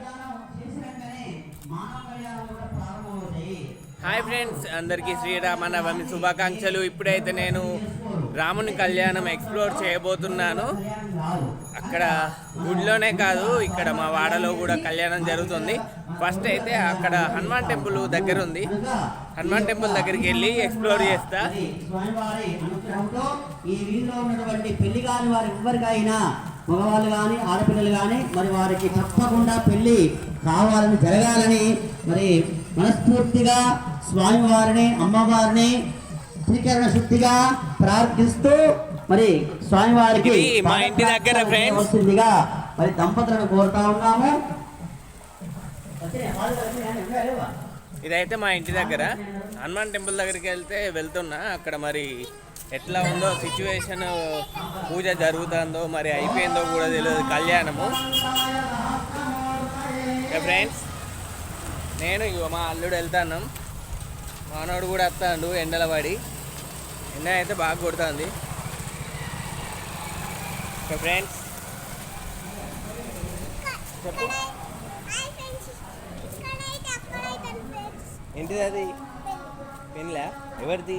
కళ్యాణం చేసిన వెంటనే మానవ కళ్యాణం కూడా ప్రారంభమవుతాయి. హాయ్ ఫ్రెండ్స్ అందరికీ శ్రీరామనవమి శుభాకాంక్షలు. ఇప్పుడైతే నేను రాముని కళ్యాణం ఎక్స్ప్లోర్ చేయబోతున్నాను. అక్కడ గుడిలోనే కాదు ఇక్కడ మా వాడలో కూడా కళ్యాణం జరుగుతుంది. ఫస్ట్ అయితే అక్కడ హనుమాన్ టెంపుల్ దగ్గర ఉంది. హనుమాన్ టెంపుల్ దగ్గరికి వెళ్ళి ఎక్స్ప్లోర్ చేస్తా. ఈ వీధిలో ఉన్నటువంటి పెళ్ళి కాని వారి ఎవరికైనా మగవాళ్ళు కానీ ఆడపిల్లలు కానీ మరి వారికి తప్పకుండా పెళ్ళి కావాలని జరగాలని మరి మనస్ఫూర్తిగా స్వామివారిని అమ్మవారిని శ్రీకరణ శుద్ధిగా ప్రార్థిస్తూ మరి స్వామివారికి మా ఇంటి దగ్గర. వస్తుందిగా. మరి దంపతులను కోరుతా ఉన్నాము? ఇదైతే మా ఇంటి దగ్గర. హనుమాన్ టెంపుల్ దగ్గరికి వెళ్తే వెళ్తున్నా. అక్కడ మరి ఎట్లా ఉందో సిచ్యువేషన్ పూజ జరుగుతుందో మరి అయిపోయిందో కూడా తెలియదు. కళ్యాణము. ఫ్రెండ్స్ నేను ఇగో మా అల్లుడు వెళ్తాను. మానవుడు కూడా వస్తాడు ఎండల పడి. ఎండ అయితే బాగా కొడుతుంది. ఫ్రెండ్స్. చెప్పు. ఏంటిది అది? పెన్లా ఎవరిది?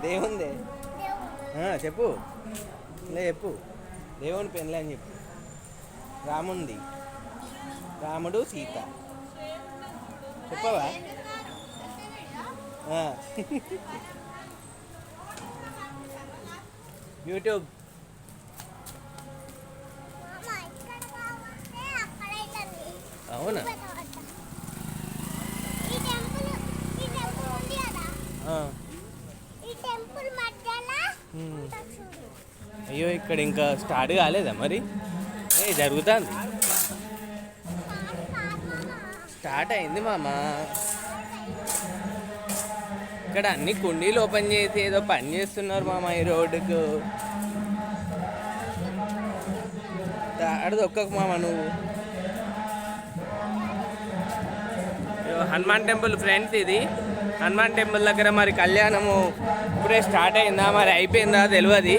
దేవుందే. చెప్పు. ఇలా చెప్పు. దేవుని పెన్లే అని చెప్పు. రాముంది. రాముడు సీత. చెప్పవా. యూట్యూబ్. అవునా? ఇక్కడ ఇంకా స్టార్ట్ కాలేదా మరి? ఏ జరుగుతుంది. స్టార్ట్ అయింది మామ. ఇక్కడ అన్ని కుండీలు ఓపెన్ చేసి ఏదో పని చేస్తున్నారు మామ ఈ రోడ్డుకు. ఆడ దొక్కకు మామ నువ్వు. హనుమాన్ టెంపుల్ ఫ్రెండ్స్ ఇది. హనుమాన్ టెంపుల్ దగ్గర మరి కళ్యాణము ఇప్పుడే స్టార్ట్ అయిందా మరి అయిపోయిందా తెలియదు.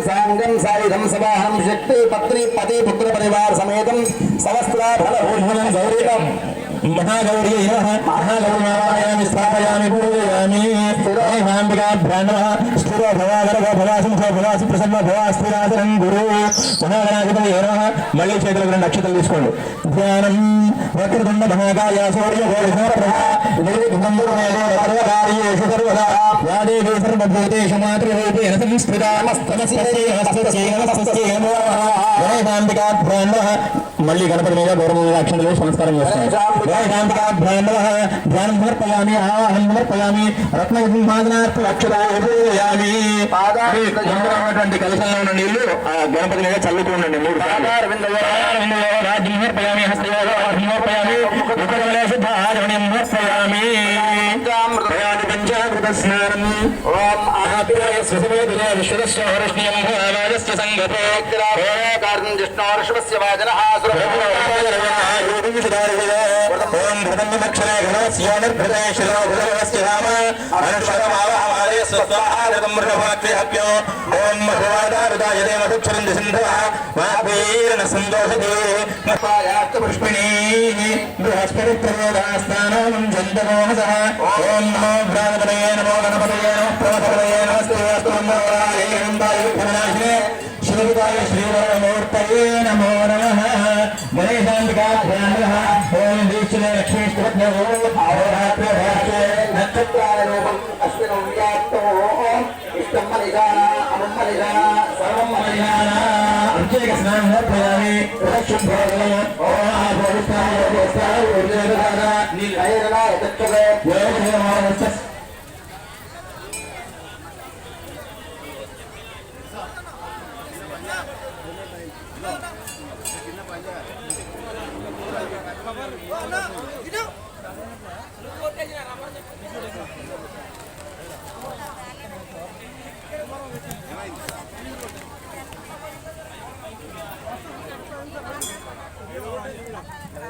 साधन सांगम सायुधम सभाहम शक्ति पत्नी पति पुत्र परिवार समेतम सवस्त्राभरण भोजनम सौरेकम మహాగౌరీ మహాగౌరీమాయామి స్థాపయామి పూజయామి స్థిరోహాంబికాభ్యాన్నవ స్థిరో భవాగరవ భవాసింహ భవాసి ప్రసన్న భవా స్థిరాసనం గురు మహాగణాధిపతి నమః మళ్ళీ చేతులకు రెండు అక్షతలు తీసుకోండి ధ్యానం వక్రతుండ మహాకాయ సూర్య నిర్విఘ్నంబుర్వేదేషు సర్వదా యాదేవి సర్వభూతేషు మాతృరూపేణ మళ్ళీ గణపతి మీద గౌరవ మీద అక్షతలు సంస్కారం గణాంబికాభ్యాన్నవ ధ్యానం సమర్పయామి ఆవాహనం సమర్పయామి రత్నసింహాదనార్థ అక్షరాయామి ఉన్నటువంటి కలశంలో ఉన్న నీళ్ళు ఆ గణపతి మీద చల్లుతూ ఉండండి మూడు సమర్పయామి హస్తయోగ సమర్పయామి. పంచామృత స్నానం ఓం ఆహాపిరాయ స్వసమేతులే విశ్వదస్య హరిష్ణ్యం భావాజస్య కార్యం జిష్ణోర్షవస్య వాజనః ఓం భృతంబక్షరే గణస్య నిర్భృతే శిలో భృతవస్య రామ అనుష్వరమావహమాలయ സ്വസ്വാഹാരതമൃഗഭാഗ്യഹ്യോ ഓം മധുവാദാരുതായ ദേവസുച്ഛരന്തി സിന്ധവ മാപീരന സന്തോഷതേ പുഷ്പിണീ ബൃഹസ്പതി പ്രചോദാസ്ഥാനം ജന്തമോഹസ ഓം നമോ ഭ്രാതപതയേ നമോ ഗണപതയേ നമോ പ്രവസപതയേ നമസ്തേ വാസ്തവനാശിനേ श्रीवाय श्रीवरमूर्तये नमो नमः गणेशान्तिकाभ्याः ओम दीक्षिणे लक्ष्मीस्तुभ्यो आवरात्रे भाष्ये नक्षत्राय ఇష్టం మనిషాన అమం అభిషేక స్నానం సమర్పయామి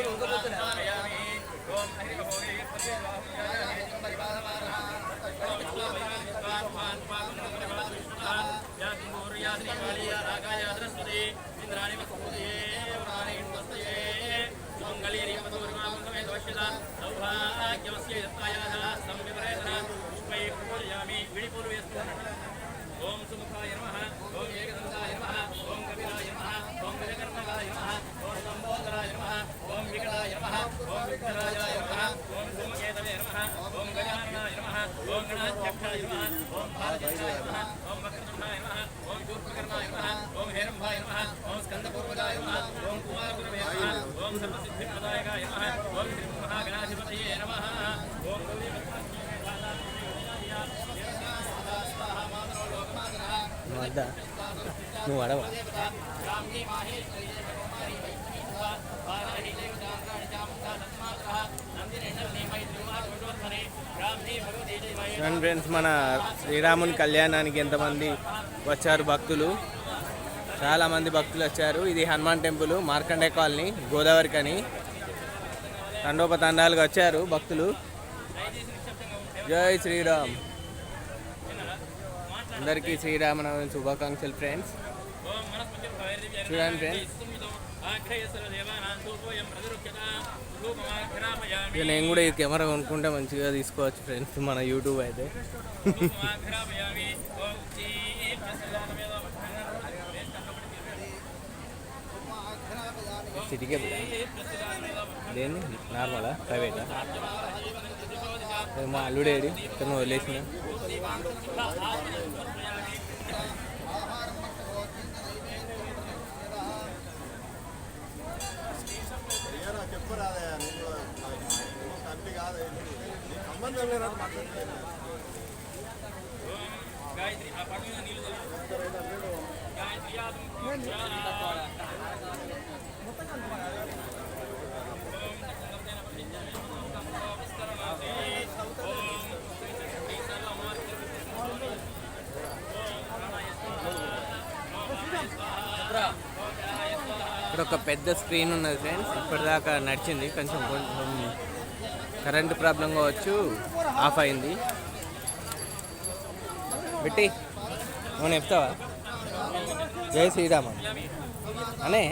యోగమానస్య ఓం సుముఖాయ నమ ఓం ఓం గణాధ్యక్షాయ నమ ఓం భారతీయాయ నమ ఓం వక్రతుండాయ నమ ఓం శూర్పకర్మాయ నమ ఓం హేరంభాయ నమ ఓం స్కందపూర్వజాయ నమ ఓం కుమారగురవే నమ ఓం సర్వసిద్ధిప్రదాయకాయ నమ ఓం శ్రీ మహాగణాధిపతయే నమ ఓం గౌరీ నువ్వు వద్దా నువ్వు అడవా చూడండి ఫ్రెండ్స్ మన శ్రీరాముని కళ్యాణానికి ఎంతమంది వచ్చారు భక్తులు. చాలా మంది భక్తులు వచ్చారు. ఇది హనుమాన్ టెంపుల్ మార్కండే కాలనీ గోదావరి కని. తండోపతండాలుగా వచ్చారు భక్తులు. జై శ్రీరామ్. అందరికీ శ్రీరామనవమి శుభాకాంక్షలు ఫ్రెండ్స్. చూడండి ఫ్రెండ్స్ ఇక నేను కూడా ఈ కెమెరా కొనుక్కుంటే మంచిగా తీసుకోవచ్చు ఫ్రెండ్స్ మన యూట్యూబ్ అయితే. సిటీకే దేన్ని? నార్మలా? ప్రైవేటా? మా అల్లుడేడి తను వదిలేసిన గాయత్రి ఆ పడవ మీద నీళ్ళు గాయత్రి ఇక్కడ ఒక పెద్ద స్క్రీన్ ఉన్నది ఫ్రెండ్స్ ఇప్పటిదాకా నడిచింది. కొంచెం కొంచెం కరెంట్ ప్రాబ్లం కావచ్చు ఆఫ్ అయింది. పెట్టి నువ్వు చెప్తావా? జై శ్రీరామ అనే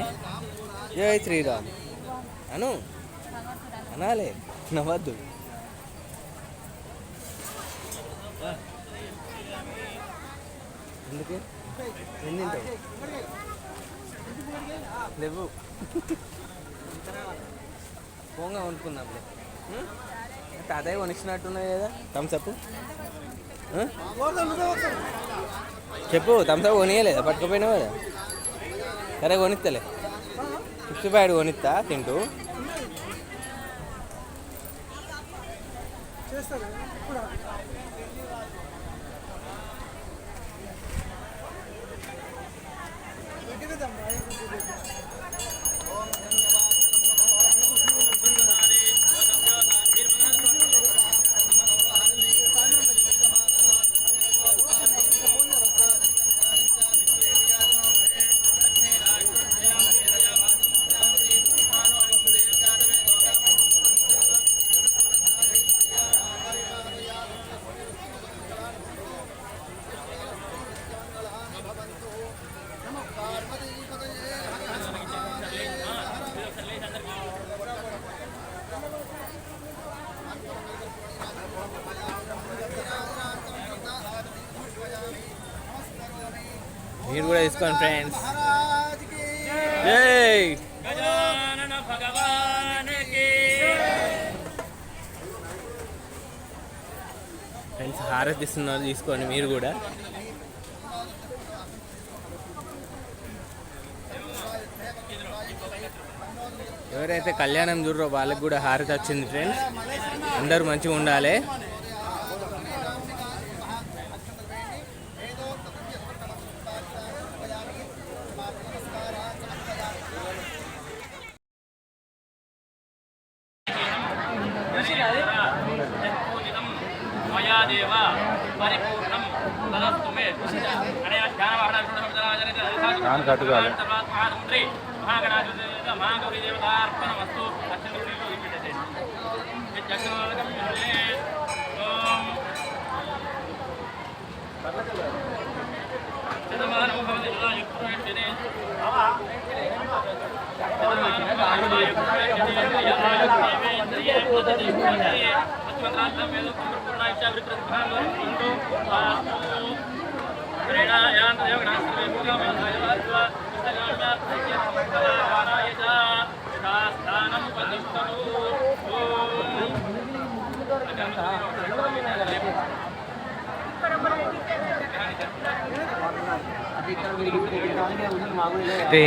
జై శ్రీరామ్. అను అనాలే నవ్వద్దు. ఎందుకు? ఎన్ని లేవు. పోంగా వండుకుందాంలే. తాతయ్య కొనిచ్చినట్టున్నది కదా. థమ్స్అప్ చెప్పు థమ్స్అప్ కొనియలేదా? పట్టుకుపోయినావు కదా సరే కొనిస్తలే ఫిఫ్టీ ఫైవ్ కొనిస్తా తింటూ మీరు కూడా తీసుకోండి ఫ్రెండ్స్ జై గజానన భగవానికి ఫ్రెండ్స్ హారతి ఇస్తున్నారు తీసుకోండి మీరు కూడా. ఎవరైతే కళ్యాణం చూడరో వాళ్ళకి కూడా హారతి వచ్చింది ఫ్రెండ్స్ అందరూ మంచిగా ఉండాలి. కట్టుకోవాలి. మహాగణాధిపతి మహాగౌరీ దేవతార్పణమస్తు అత్యంత విపీఠతే యజ్ఞోలకం ఓం శతమానం భవతి యదా యుక్తేనే అయితే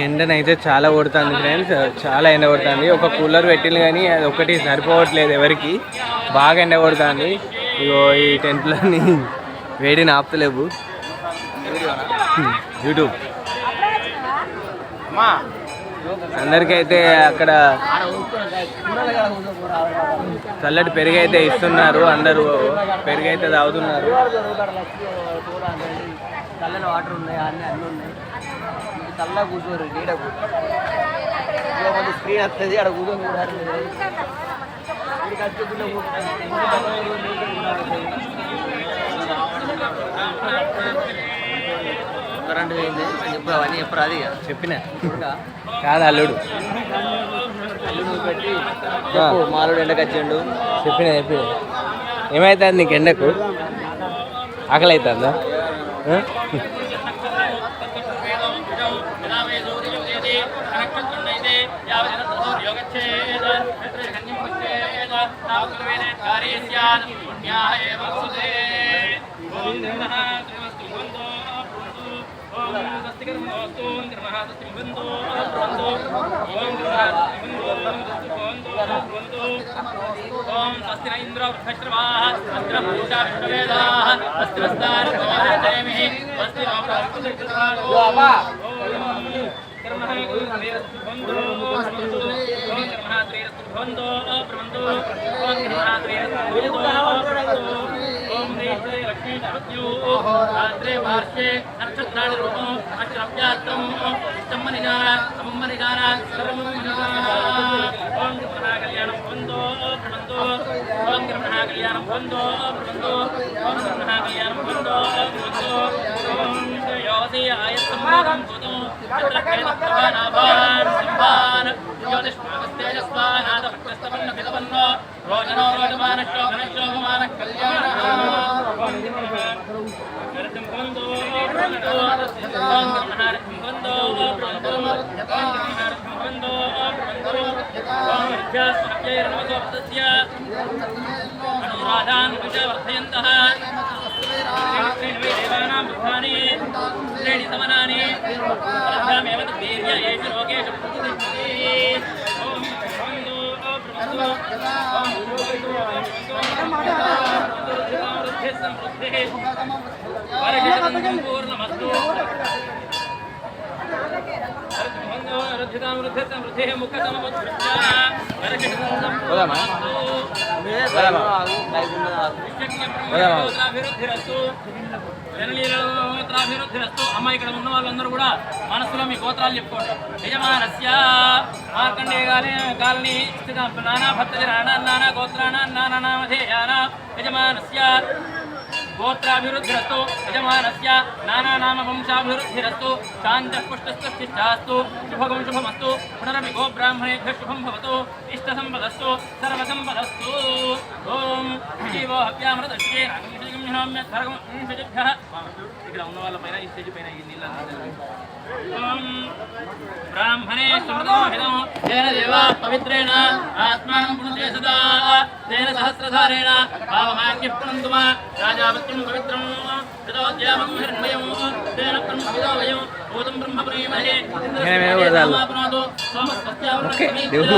ఎండనైతే చాలా కొడుతుంది ఫ్రెండ్స్ చాలా ఎండ కొడుతుంది. ఒక కూలర్ పెట్టింది కానీ అది ఒకటి సరిపోవట్లేదు ఎవరికి. బాగా ఎండ కొడుతుంది. ఇగో ఈ టెంట్లన్నీ వేడిని ఆపుతలేవు. యూట్యూబ్. అందరికైతే అక్కడ చల్లటి పెరుగు అయితే ఇస్తున్నారు అందరూ పెరుగు అయితే తాగుతున్నారు. చల్లని వాటర్ ఉన్నాయి అన్నీ అన్నీ ఉన్నాయి. చల్లగా కూర్చోరు నీడకు కొంచెం స్క్రీన్ వస్తుంది అక్కడ కూర్చొని చూడాలి. ఇక్కడికి పోయింది చెప్పు అవన్నీ చెప్పు అది చెప్పిన? కాదు అల్లుడు. అల్లుడు పెట్టి చెప్పు మాలుడు ఎండకు వచ్చిండు. చెప్పిన చెప్పిన. ఏమవుతుంది నీకు ఎండకు? ఆకలి అవుతుందా ఆ? ఓం స్వస్తి న ఇంద్ర వృద్ధశ్రవాः అస్త్ర పూజా విష్ణువేదాः స్వస్తి వస్తారమి స్వస్తి నో రాత్రే పార్శ్వే నక్షత్రాణి రూపం అక్షరవ్యాప్తం ఇష్టమ్మనిగాన సమమ్మనిగాన సర్వమ్మనిగాన ఓం కృష్ణ కళ్యాణం పొందో ప్రణందో ఓం కృష్ణ కళ్యాణం పొందో ప్రణందో ఓం కృష్ణ కళ్యాణం పొందో ప్రణందో ఓం యోధి ఆయస్సమ్మోదం కుదో చిత్రకేతప్రభానాభాన్ సింహాన్ జ్యోతిష్మాగస్తేజస్వానాదభక్తస్తవన్న పితవన్నో రోజనో రోజమాన శోభన శోభమాన కళ్యాణ. పొందో ప్రణందో ఓం కృష్ణ పొందో ప్రణందో ఓం ఏషు లోకేషు ప్రతిష్ఠితి ఓం బంధు బ్రహ్మసు ఓం సమృద్ధి సమృద్ధి వర్షితం పూర్ణమస్తు రుద్ధితాం రుద్ధిత సమృద్ధి ముఖతమముత్సృత్య వర్షితం సంపూర్ణమస్తు విశ్వజ్ఞప్రమోదాభివృద్ధిరస్తు జనలీలగోత్రాభివృద్ధిరస్తు అమ్మ ఇక్కడ ఉన్న వాళ్ళందరూ కూడా మనసులో మీ గోత్రాలు చెప్పుకోండి యజమానస్య మార్కండే కాలే కాలనీ స్థిత నానా భక్తజనానా నానా గోత్రానా నానా నామధేయానా యజమానస్య గోత్రాభివృద్ధిరస్తు యజమానస్య నానానామ వంశాభివృద్ధిరస్తు శాంతః పుష్టస్థిష్టాస్తు శుభగం శుభమస్తు పునరపి గోబ్రాహ్మణేభ్య శుభం భవతు ఇష్ట సంపదస్తు సర్వసంపదస్తు ఓం జీవో హవ్యామృతశ్చే ఇక్కడ ఉన్న వాళ్ళ పైన ఈ స్టేజ్ పైన ఈ నీళ్ళ బ్రాహ్మణే సమృతోహితం పవిత్రేణ ఆత్మానం పుణ్యే సదా తేన సహస్రధారేణ భావమాగ్య పునంతు మా రాజాపత్యం పవిత్రం తదోద్యామం హిరణ్మయం తేన బ్రహ్మ విదోవయం భూతం బ్రహ్మ ప్రేమహే ఏమేమి వదలాలి? ఓకే, దేవుడు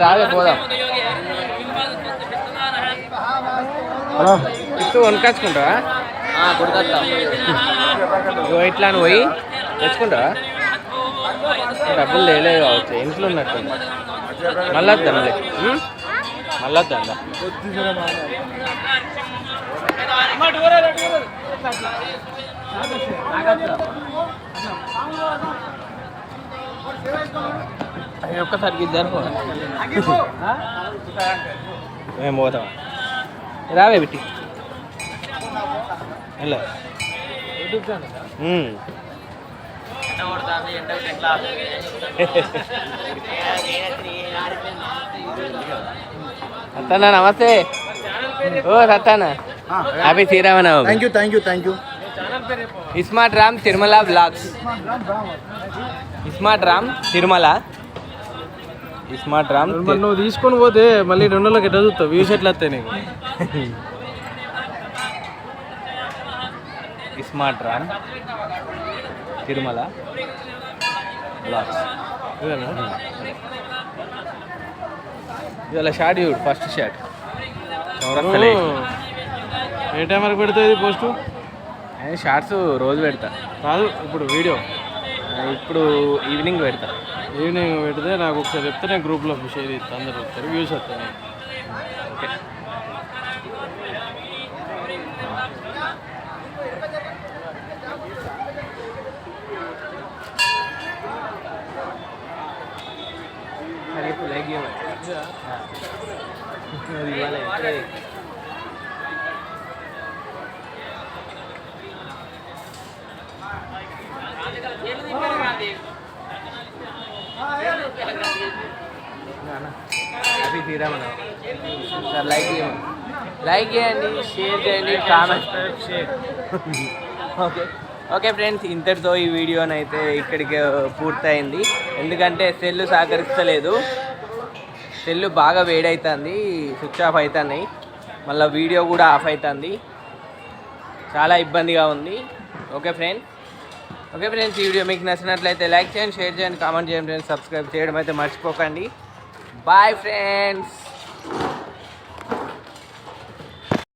రావే పోదాం. వనకొచ్చుకుంటావా ఇగో ఇట్లా అని పోయి తెచ్చుకుంటావా డబ్బులు కావచ్చు ఇంట్లో ఉన్నట్టు మళ్ళీ వద్దాం మళ్ళా వద్దాం ఒక్కసారి ఇద్దరు మేము పోతాం? రావే బిట్టి. హలో అత్తన్న నమస్తే. ఓ సత్తాన happy Sriramanavami. Thank you thank you thank you ismart Ram Tirumala vlogs ismart Ram Tirumala ismart Ram మరి నువ్వు తీసుకొని పోతే మళ్ళీ రెండు నెలలకు ఎట్లా చూస్తావు? వ్యూస్ ఎట్లా వస్తాయి నీకు? Ismart Ram Tirumala vlogs? ఇవాళ షార్ట్ చూడు ఫస్ట్ షార్ట్ ఎవరు? ఏ టైం వరకు పెడుతుంది పోస్ట్ షార్ట్స్ రోజు పెడతా. కాదు ఇప్పుడు వీడియో ఇప్పుడు ఈవినింగ్ పెడతా. ఈవినింగ్ పెడితే నాకు ఒకసారి చెప్తే నేను గ్రూప్లో షేర్ ఇస్తాను అందరు వస్తారు వ్యూస్ వస్తాయి. ఓకే. హ్యాపీ తీరామన్న సార్ లైక్ చేయండి. లైక్ చేయండి షేర్ చేయండి కామెంట్. ఓకే. ఓకే ఫ్రెండ్స్ ఇంతటితో ఈ వీడియోనైతే ఇక్కడికి పూర్తయింది. ఎందుకంటే సెల్ సహకరిస్తలేదు సెల్ బాగా వేడవుతుంది స్విచ్ ఆఫ్ అవుతున్నాయి మళ్ళీ వీడియో కూడా ఆఫ్ అవుతుంది చాలా ఇబ్బందిగా ఉంది. ఓకే ఫ్రెండ్స్ ఓకే ఫ్రెండ్స్ ఈ వీడియో మీకు నచ్చినట్లయితే లైక్ చేయండి షేర్ చేయండి కామెంట్ చేయండి ఫ్రెండ్స్ సబ్స్క్రైబ్ చేయడం అయితే మర్చిపోకండి. Bye friends!